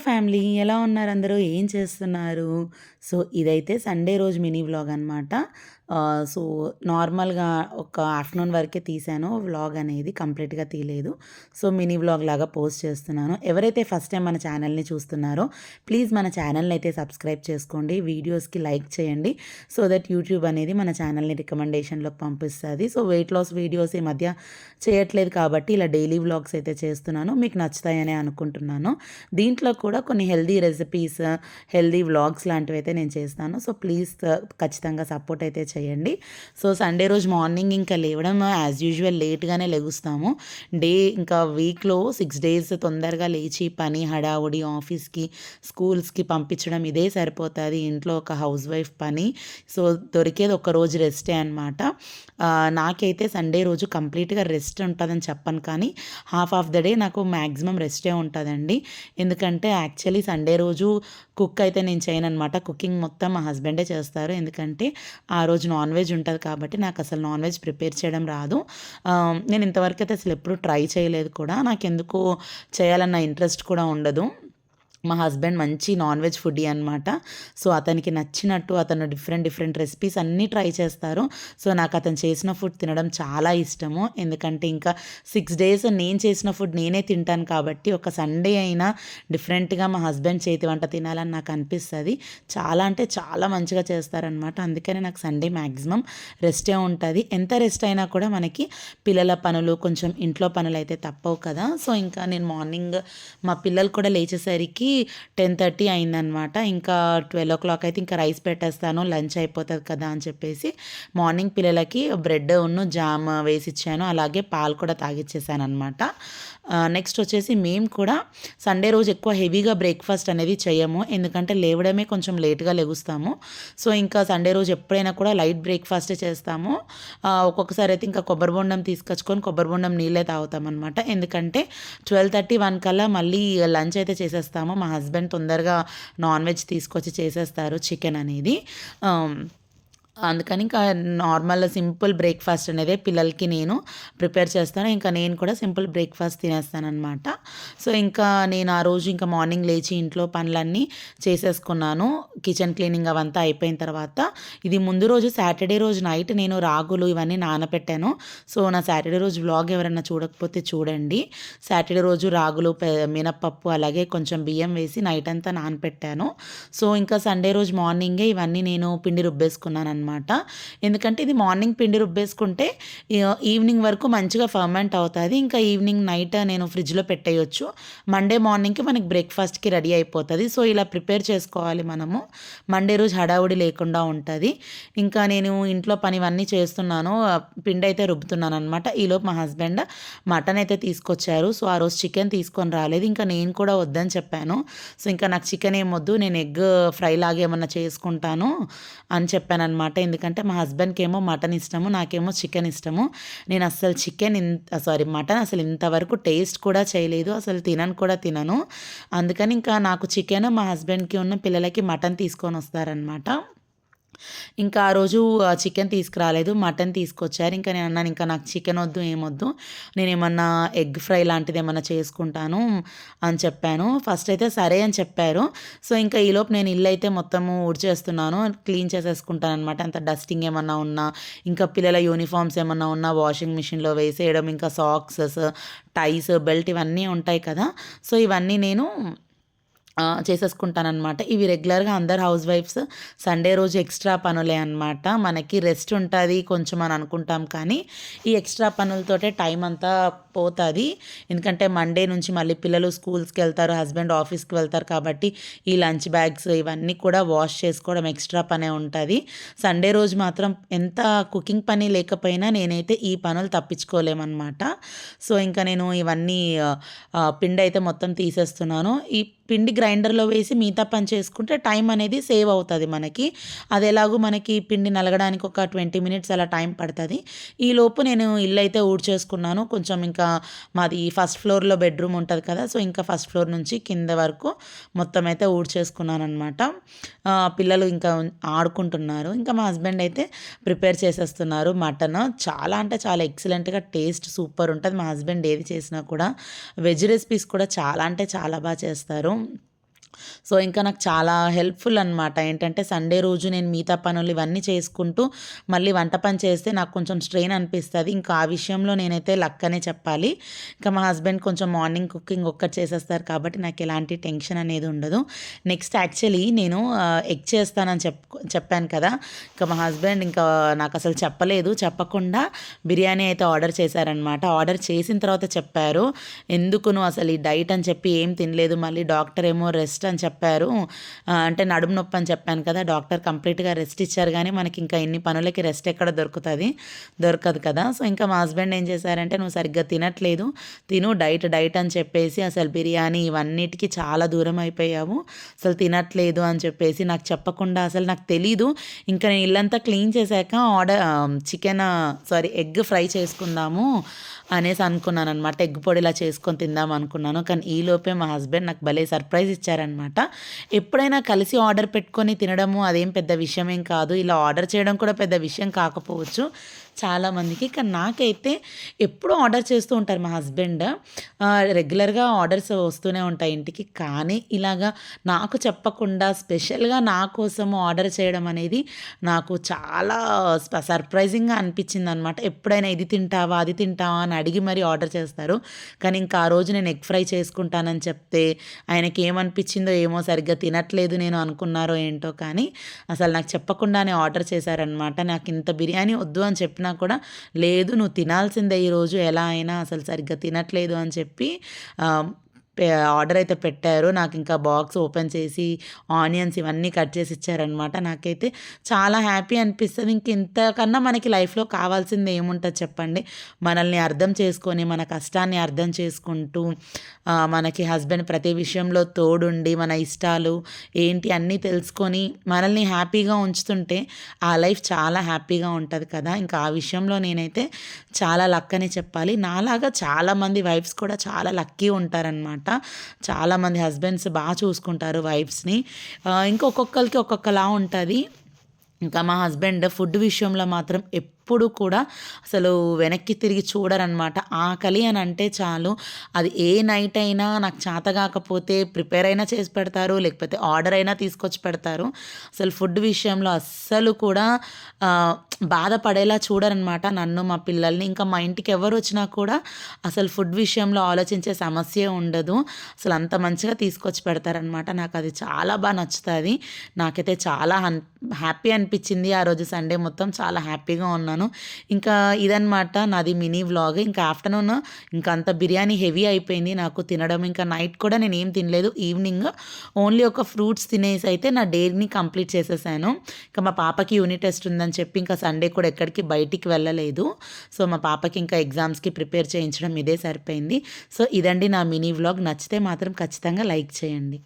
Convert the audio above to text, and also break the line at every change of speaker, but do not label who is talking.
Family ఎలా ఉన్నారు? అందరూ ఏం చేస్తున్నారు? సో ఇదైతే సండే రోజు మినీ వ్లాగ్ అనమాట సో నార్మల్గా ఒక ఆఫ్టర్నూన్ వరకే తీసాను. వ్లాగ్ అనేది కంప్లీట్గా తీయలేదు. సో మినీ వ్లాగ్ లాగా పోస్ట్ చేస్తున్నాను. ఎవరైతే ఫస్ట్ టైం మన ఛానల్ని చూస్తున్నారో ప్లీజ్ మన ఛానల్ని అయితే సబ్స్క్రైబ్ చేసుకోండి. వీడియోస్కి లైక్ చేయండి. సో దట్ యూట్యూబ్ అనేది మన ఛానల్ని రికమెండేషన్లోకి పంపిస్తుంది. సో వెయిట్ లాస్ వీడియోస్ ఈ మధ్య చేయట్లేదు కాబట్టి ఇలా డైలీ వ్లాగ్స్ అయితే చేస్తున్నాను. మీకు నచ్చుతాయనే అనుకుంటున్నాను. దీంట్లో కూడా కొన్ని హెల్దీ రెసిపీస్ హెల్దీ వ్లాగ్స్ లాంటివి అయితే నేను చేస్తాను. సో ప్లీజ్ ఖచ్చితంగా సపోర్ట్ అయితే చేయండి. సో సండే రోజు మార్నింగ్ ఇంకా లేవడం యాజ్ యూజువల్ లేట్గానే లెగుస్తాము. డే ఇంకా వీక్లో సిక్స్ డేస్ తొందరగా లేచి పని హడావుడి ఆఫీస్కి స్కూల్స్కి పంపించడం ఇదే సరిపోతుంది. ఇంట్లో ఒక హౌస్ వైఫ్ పని. సో దొరికేది ఒక రోజు రెస్టే అనమాట నాకైతే సండే రోజు కంప్లీట్గా రెస్ట్ ఉంటుందని చెప్పను కానీ హాఫ్ ఆఫ్ ద డే నాకు మ్యాక్సిమం రెస్టే ఉంటుందండి. ఎందుకంటే యాక్చువల్లీ సండే రోజు కుక్ అయితే నేను చేయను అనమాట కుకింగ్ మొత్తం మా హస్బెండే చేస్తారు. ఎందుకంటే ఆ రోజు నాన్ వెజ్ ఉంటుంది కాబట్టి నాకు అసలు నాన్ వెజ్ ప్రిపేర్ చేయడం రాదు. నేను ఇంతవరకు అయితే అసలు ఎప్పుడు ట్రై చేయలేదు కూడా. నాకు ఎందుకు చేయాలన్న ఇంట్రెస్ట్ కూడా ఉండదు. మా హస్బెండ్ మంచి నాన్ వెజ్ ఫుడ్ అనమాట సో అతనికి నచ్చినట్టు అతను డిఫరెంట్ డిఫరెంట్ రెసిపీస్ అన్నీ ట్రై చేస్తారు. సో నాకు అతను చేసిన ఫుడ్ తినడం చాలా ఇష్టము. ఎందుకంటే ఇంకా సిక్స్ డేస్ నేను చేసిన ఫుడ్ నేనే తింటాను కాబట్టి ఒక సండే అయినా డిఫరెంట్గా మా హస్బెండ్ చేతి వంట తినాలని నాకు అనిపిస్తుంది. చాలా అంటే చాలా మంచిగా చేస్తారనమాట అందుకనే నాకు సండే మ్యాక్సిమం రెస్టే ఉంటుంది. ఎంత రెస్ట్ అయినా కూడా మనకి పిల్లల పనులు కొంచెం ఇంట్లో పనులు అయితే తప్పవు కదా. సో ఇంకా నేను మార్నింగ్ మా పిల్లలు కూడా లేచేసరికి టెన్ థర్టీ అయిందనమాట ఇంకా ట్వెల్వ్ ఓ క్లాక్ అయితే ఇంకా రైస్ పెట్టేస్తాను లంచ్ అయిపోతుంది కదా అని చెప్పేసి మార్నింగ్ పిల్లలకి బ్రెడ్ ఉన్ను జామ్ వేసి ఇచ్చాను అలాగే పాలు కూడా తాగిచ్చేసాను అనమాట నెక్స్ట్ వచ్చేసి మేము కూడా సండే రోజు ఎక్కువ హెవీగా బ్రేక్ఫాస్ట్ అనేది చేయము. ఎందుకంటే లేవడమే కొంచెం లేట్గా లెగుస్తాము. సో ఇంకా సండే రోజు ఎప్పుడైనా కూడా లైట్ బ్రేక్ఫాస్టే చేస్తాము. ఒక్కొక్కసారి అయితే ఇంకా కొబ్బరి బొండం తీసుకొచ్చుకొని కొబ్బరి బొండం నీళ్ళే తాగుతాం అనమాట ఎందుకంటే ట్వెల్వ్ థర్టీ వన్ కల్లా మళ్ళీ లంచ్ అయితే చేసేస్తాము. మా హస్బెండ్ తొందరగా నాన్ వెజ్ తీసుకొచ్చి చేసేస్తారు చికెన్ అనేది. అందుకని ఇంకా నార్మల్ సింపుల్ బ్రేక్ఫాస్ట్ అనేది పిల్లలకి నేను ప్రిపేర్ చేస్తాను. ఇంకా నేను కూడా సింపుల్ బ్రేక్ఫాస్ట్ తినేస్తానమాట సో ఇంకా నేను ఆ రోజు ఇంకా మార్నింగ్ లేచి ఇంట్లో పనులన్నీ చేసేసుకున్నాను. కిచెన్ క్లీనింగ్ అవంతా అయిపోయిన తర్వాత ఇది ముందు రోజు సాటర్డే రోజు నైట్ నేను రాగులు ఇవన్నీ నానపెట్టాను. సో నా సాటర్డే రోజు వ్లాగ్ ఎవరైనా చూడకపోతే చూడండి. సాటర్డే రోజు రాగులు మినప్పప్పు అలాగే కొంచెం బియ్యం వేసి నైట్ అంతా నానపెట్టాను. సో ఇంకా సండే రోజు మార్నింగే ఇవన్నీ నేను పిండి రుబ్బేసుకున్నాను అనమాట అనమాట ఎందుకంటే ఇది మార్నింగ్ పిండి రుబ్బేసుకుంటే ఈవినింగ్ వరకు మంచిగా ఫర్మెంట్ అవుతుంది. ఇంకా ఈవినింగ్ నైట్ నేను ఫ్రిడ్జ్లో పెట్టేయచ్చు. మండే మార్నింగ్కి మనకి బ్రేక్ఫాస్ట్కి రెడీ అయిపోతుంది. సో ఇలా ప్రిపేర్ చేసుకోవాలి మనము. మండే రోజు హడావుడి లేకుండా ఉంటుంది. ఇంకా నేను ఇంట్లో పనివన్నీ చేస్తున్నాను. పిండి అయితే రుబ్బుతున్నాను అనమాట ఈలోపు మా హస్బెండ్ మటన్ అయితే తీసుకొచ్చారు. సో ఆ రోజు చికెన్ తీసుకొని రాలేదు. ఇంకా నేను కూడా వద్దని చెప్పాను. సో ఇంకా నాకు చికెన్ ఏమొద్దు నేను ఎగ్ ఫ్రై లాగా ఏమన్నా చేసుకుంటాను అని చెప్పాను అనమాట ఎందుకంటే మా హస్బెండ్కి ఏమో మటన్ ఇష్టము నాకేమో చికెన్ ఇష్టము. నేను అస్సలు చికెన్ ఇంత సారీ మటన్ అసలు ఇంతవరకు టేస్ట్ కూడా చేయలేదు అసలు తినను కూడా తినను. అందుకని ఇంకా నాకు చికెన్ మా హస్బెండ్కి ఉన్న పిల్లలకి మటన్ తీసుకొని వస్తారనమాట ఇంకా ఆ రోజు చికెన్ తీసుకురాలేదు మటన్ తీసుకొచ్చారు. ఇంకా నేను అన్నాను ఇంకా నాకు చికెన్ వద్దు ఏమొద్దు నేను ఏమన్నా ఎగ్ ఫ్రై లాంటిది ఏమన్నా చేసుకుంటాను అని చెప్పాను. ఫస్ట్ అయితే సరే అని చెప్పారు. సో ఇంకా ఈలోపు నేను ఇల్లు అయితే మొత్తము ఊడ్చేస్తున్నాను. క్లీన్ చేసేసుకుంటాను అనమాట అంత డస్టింగ్ ఏమన్నా ఉన్నా ఇంకా పిల్లల యూనిఫామ్స్ ఏమన్నా ఉన్నా వాషింగ్ మిషన్లో వేసేయడం ఇంకా సాక్సెస్ టైస్ బెల్ట్ ఇవన్నీ ఉంటాయి కదా. సో ఇవన్నీ నేను చేసేసుకుంటానమాట ఇవి రెగ్యులర్గా అందరు హౌస్ వైఫ్స్ సండే రోజు ఎక్స్ట్రా పనులే అనమాట మనకి రెస్ట్ ఉంటుంది కొంచెం అని అనుకుంటాం కానీ ఈ ఎక్స్ట్రా పనులతోటే టైం అంతా పోతుంది. ఎందుకంటే మండే నుంచి మళ్ళీ పిల్లలు స్కూల్స్కి వెళ్తారు హస్బెండ్ ఆఫీస్కి వెళ్తారు కాబట్టి ఈ లంచ్ బ్యాగ్స్ ఇవన్నీ కూడా వాష్ చేసుకోవడం ఎక్స్ట్రా పనే ఉంటుంది. సండే రోజు మాత్రం ఎంత కుకింగ్ పని లేకపోయినా నేనైతే ఈ పనులు తప్పించుకోలేమన్నమాట. సో ఇంకా నేను ఇవన్నీ పిండి అయితే మొత్తం తీసేస్తున్నాను. ఈ పిండి గ్రైండర్లో వేసి మిగతా పని చేసుకుంటే టైం అనేది సేవ్ అవుతుంది మనకి. అది ఎలాగో మనకి పిండి నలగడానికి ఒక ట్వంటీ మినిట్స్ అలా టైం పడుతుంది. ఈలోపు నేను ఇల్లు అయితే ఊడ్చేసుకున్నాను. కొంచెం ఇంకా మాది ఫస్ట్ ఫ్లోర్లో బెడ్రూమ్ ఉంటుంది కదా సో ఇంకా ఫస్ట్ ఫ్లోర్ నుంచి కింద వరకు మొత్తం అయితే ఊడ్చేసుకున్నాను అనమాట పిల్లలు ఇంకా ఆడుకుంటున్నారు. ఇంకా మా హస్బెండ్ అయితే ప్రిపేర్ చేసేస్తున్నారు మటన్. చాలా అంటే చాలా ఎక్సలెంట్గా టేస్ట్ సూపర్ ఉంటుంది. మా హస్బెండ్ ఏది చేసినా కూడా వెజ్ రెసిపీస్ కూడా చాలా అంటే చాలా బాగా చేస్తారు. సో ఇంకా నాకు చాలా హెల్ప్ఫుల్ అనమాట ఏంటంటే సండే రోజు నేను మిగతా పనులు ఇవన్నీ చేసుకుంటూ మళ్ళీ వంట పని చేస్తే నాకు కొంచెం స్ట్రెయిన్ అనిపిస్తుంది. ఇంకా ఆ విషయంలో నేనైతే లక్ అనే చెప్పాలి. ఇంకా మా హస్బెండ్ కొంచెం మార్నింగ్ కుకింగ్ ఒక్కటి చేసేస్తారు కాబట్టి నాకు ఎలాంటి టెన్షన్ అనేది ఉండదు. నెక్స్ట్ యాక్చువల్లీ నేను ఎగ్ చేస్తానని చెప్ చెప్పాను కదా. ఇంకా మా హస్బెండ్ ఇంకా నాకు అసలు చెప్పలేదు. చెప్పకుండా బిర్యానీ అయితే ఆర్డర్ చేశారనమాట ఆర్డర్ చేసిన తర్వాత చెప్పారు. ఎందుకు నువ్వు అసలు ఈ డైట్ అని చెప్పి ఏం తినలేదు. మళ్ళీ డాక్టర్ ఏమో రెస్ట్ రెస్ట్ అని చెప్పారు. అంటే నడుము నొప్పి అని చెప్పాను కదా డాక్టర్ కంప్లీట్గా రెస్ట్ ఇచ్చారు కానీ మనకి ఇంకా ఇన్ని పనులకి రెస్ట్ ఎక్కడ దొరుకుతుంది? దొరకదు కదా. సో ఇంకా మా హస్బెండ్ ఏం చేశారంటే నువ్వు సరిగ్గా తినట్లేదు తిను డైట్ డైట్ అని చెప్పేసి అసలు బిర్యానీ ఇవన్నిటికీ చాలా దూరం అయిపోయావు అసలు తినట్లేదు అని చెప్పేసి నాకు చెప్పకుండా అసలు నాకు తెలీదు. ఇంకా నేను ఇల్లంతా క్లీన్ చేశాక order chicken sorry egg fry చేసుకుందాము అనేసి అనుకున్నాను అనమాట ఎగ్ పొడి ఇలా చేసుకొని తిందాం అనుకున్నాను. కానీ ఈలోపే మా హస్బెండ్ నాకు భలే సర్ప్రైజ్ ఇచ్చారనమాట ఎప్పుడైనా కలిసి ఆర్డర్ పెట్టుకొని తినడము అదేం పెద్ద విషయం ఏం కాదు. ఇలా ఆర్డర్ చేయడం కూడా పెద్ద విషయం కాకపోవచ్చు. చాలామందికి కానీ నాకైతే ఎప్పుడూ ఆర్డర్ చేస్తూ ఉంటారు మా హస్బెండ్. రెగ్యులర్గా ఆర్డర్స్ వస్తూనే ఉంటాయి ఇంటికి. కానీ ఇలాగా నాకు చెప్పకుండా స్పెషల్గా నా కోసము ఆర్డర్ చేయడం అనేది నాకు చాలా సర్ప్రైజింగ్గా అనిపించింది అనమాట ఎప్పుడైనా ఇది తింటావా అది తింటావా అని అడిగి మరీ ఆర్డర్ చేస్తారు. కానీ ఇంకా ఆ రోజు నేను ఎగ్ ఫ్రై చేసుకుంటానని చెప్తే ఆయనకి ఏమనిపించిందో ఏమో సరిగ్గా తినట్లేదు నేను అనుకున్నారో ఏంటో కానీ అసలు నాకు చెప్పకుండానే ఆర్డర్ చేశారనమాట. నాకు ఇంత బిర్యానీ వద్దు అని చెప్పినా కూడా లేదు నువ్వు తినాల్సిందే ఈరోజు ఎలా అయినా అసలు సరిగ్గా తినట్లేదు అని చెప్పి ఆర్డర్ అయితే పెట్టారు. నాకు ఇంకా బాక్స్ ఓపెన్ చేసి ఆనియన్స్ ఇవన్నీ కట్ చేసి ఇచ్చారనమాట. నాకైతే చాలా హ్యాపీ అనిపిస్తుంది. ఇంక ఇంతకన్నా మనకి లైఫ్లో కావాల్సింది ఏముంటుంది చెప్పండి? మనల్ని అర్థం చేసుకొని మన కష్టాన్ని అర్థం చేసుకుంటూ మనకి హస్బెండ్ ప్రతి విషయంలో తోడుండి మన ఇష్టాలు ఏంటి అన్నీ తెలుసుకొని మనల్ని హ్యాపీగా ఉంచుతుంటే ఆ లైఫ్ చాలా హ్యాపీగా ఉంటుంది కదా! ఇంకా ఆ విషయంలో నేనైతే చాలా లక్ అని చెప్పాలి. నాలాగా చాలామంది వైఫ్స్ కూడా చాలా లక్కీ ఉంటారనమాట. చాలామంది హస్బెండ్స్ బాగా చూసుకుంటారు వైఫ్స్ని. ఒక్కొక్కరికి ఒక్కొక్కలా ఉంటుంది. ఇంకా మా హస్బెండ్ ఫుడ్ విషయంలో మాత్రం ఎప్పుడు కూడా అసలు వెనక్కి తిరిగి చూడరనమాట. ఆకలి అని అంటే చాలు. అది ఏ నైట్ అయినా నాకు చేత కాకపోతే ప్రిపేర్ అయినా చేసి పెడతారు లేకపోతే ఆర్డర్ అయినా తీసుకొచ్చి పెడతారు. అసలు ఫుడ్ విషయంలో అస్సలు కూడా బాధపడేలా చూడరనమాట. నన్ను మా పిల్లల్ని ఇంకా మా ఇంటికి ఎవరు వచ్చినా కూడా అసలు ఫుడ్ విషయంలో ఆలోచించే సమస్య ఉండదు. అసలు అంత మంచిగా తీసుకొచ్చి పెడతారనమాట. నాకు అది చాలా బాగా నచ్చుతుంది. నాకైతే చాలా హ్యాపీ అనిపించింది ఆ రోజు సండే మొత్తం. చాలా హ్యాపీగా ఉన్నాను. ఇంకా ఇదనమాట నాది మినీ వ్లాగ్. ఇంకా ఆఫ్టర్నూన్ ఇంకా అంత బిర్యానీ హెవీ అయిపోయింది నాకు తినడం. ఇంకా నైట్ కూడా నేను ఏం తినలేదు. ఈవినింగ్ ఓన్లీ ఒక ఫ్రూట్స్ తినేసి అయితే నా డేని కంప్లీట్ చేసేసాను. ఇంకా మా పాపకి యూనిట్ టెస్ట్ ఉందని చెప్పి ఇంకా సండే కూడా ఎక్కడికి బయటికి వెళ్ళలేదు. సో మా పాపకి ఇంకా ఎగ్జామ్స్కి ప్రిపేర్ చేయించడం ఇదే సరిపోయింది. సో ఇదండి నా మినీ వ్లాగ్. నచ్చితే మాత్రం ఖచ్చితంగా లైక్ చేయండి.